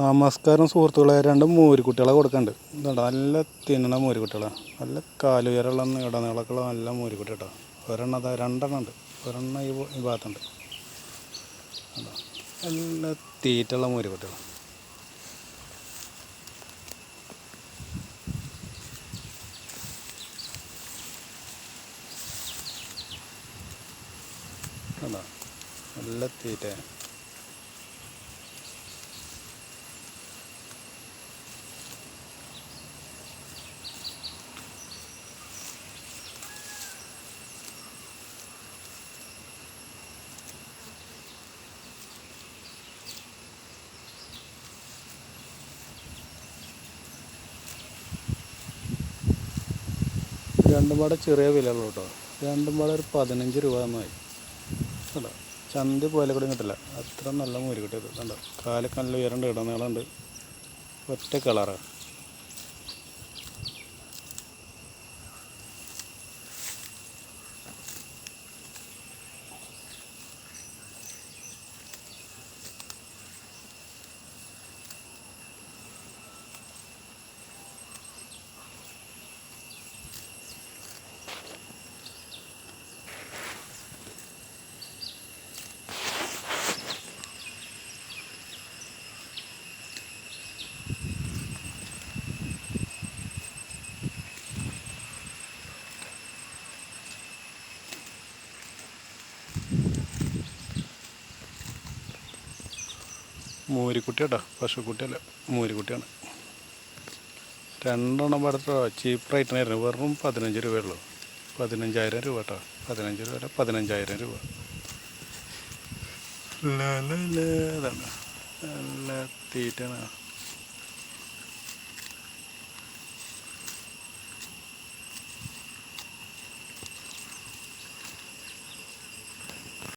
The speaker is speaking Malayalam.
നമസ്കാരം സുഹൃത്തുക്കളെ. രണ്ട് മോരിക്കുട്ടികളെ കൊടുക്കണ്ട്. ഇതുണ്ട് നല്ല തിന്നണ മോരിക്കുട്ടികളാണ് നല്ല കാലുയരമുള്ള ഇടനീളക്കുള്ള നല്ല മോരിക്കുട്ടി കേട്ടോ. ഒരെണ്ണം അതാ രണ്ടെണ്ണം ഉണ്ട്. ഒരെണ്ണം ഈ ഭാഗത്തുണ്ട്? നല്ല തീറ്റുള്ള മോരിക്കുട്ടികൾ കണ്ടോ നല്ല തീറ്റ രണ്ടും പാടെ ചെറിയ വിലയുള്ളൂ കേട്ടോ. രണ്ടും പാടെ ഒരു പതിനഞ്ച് രൂപ എന്നായി കേട്ടോ ചന്ത പോലെ കൂടെ കിട്ടില്ല. അത്ര നല്ല മൂര് കിട്ടിയത്. കണ്ടോ? കാലൊക്കെ നല്ല ഉയരണ്ട് ഇടനീളമുണ്ട് ഒറ്റ കളറാണ് മൂരിക്കുട്ടി കേട്ടോ പശുക്കുട്ടിയല്ല. മൂരിക്കുട്ടിയാണ്. രണ്ടെണ്ണം പടത്തോ ചീപ്പ് റേറ്റിനായിരുന്നു വെറും പതിനഞ്ച് രൂപയുള്ളൂ പതിനഞ്ചായിരം രൂപ കേട്ടോ. പതിനഞ്ച് രൂപ അല്ല പതിനഞ്ചായിരം രൂപ. നല്ല തീറ്റയാണ്